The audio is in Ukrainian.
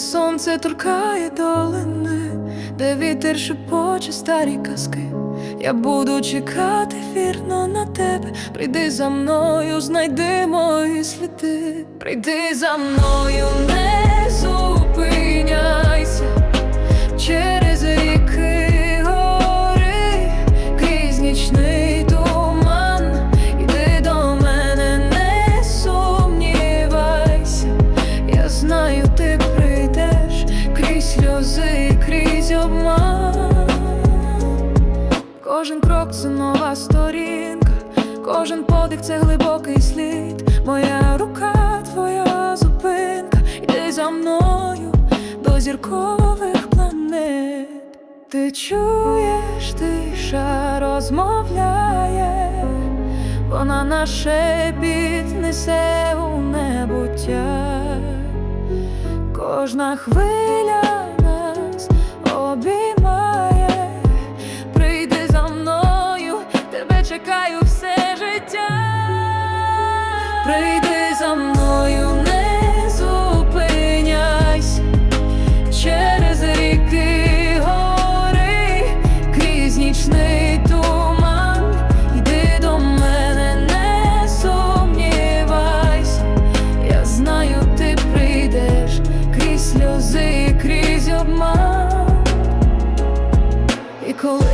сонце торкає долини, де вітер шепоче старі казки. Я буду чекати вірно на тебе. Прийди за мною, знайди мої сліди. Прийди за мною, не зупиняйся Кожен крок це нова сторінка, кожен подих це глибокий слід. Моя рука, твоя зупинка, іди за мною до зіркових планет. Ти чуєш, тиша розмовляє, вона на шепіт несе у небуття. Кожна хвиля нею все життя, прийди за мною, не зупиняйся. Через ріки гори, крізь нічний туман, йди до мене, не сумнівайся, я знаю, ти прийдеш крізь сльози, крізь обман. Коли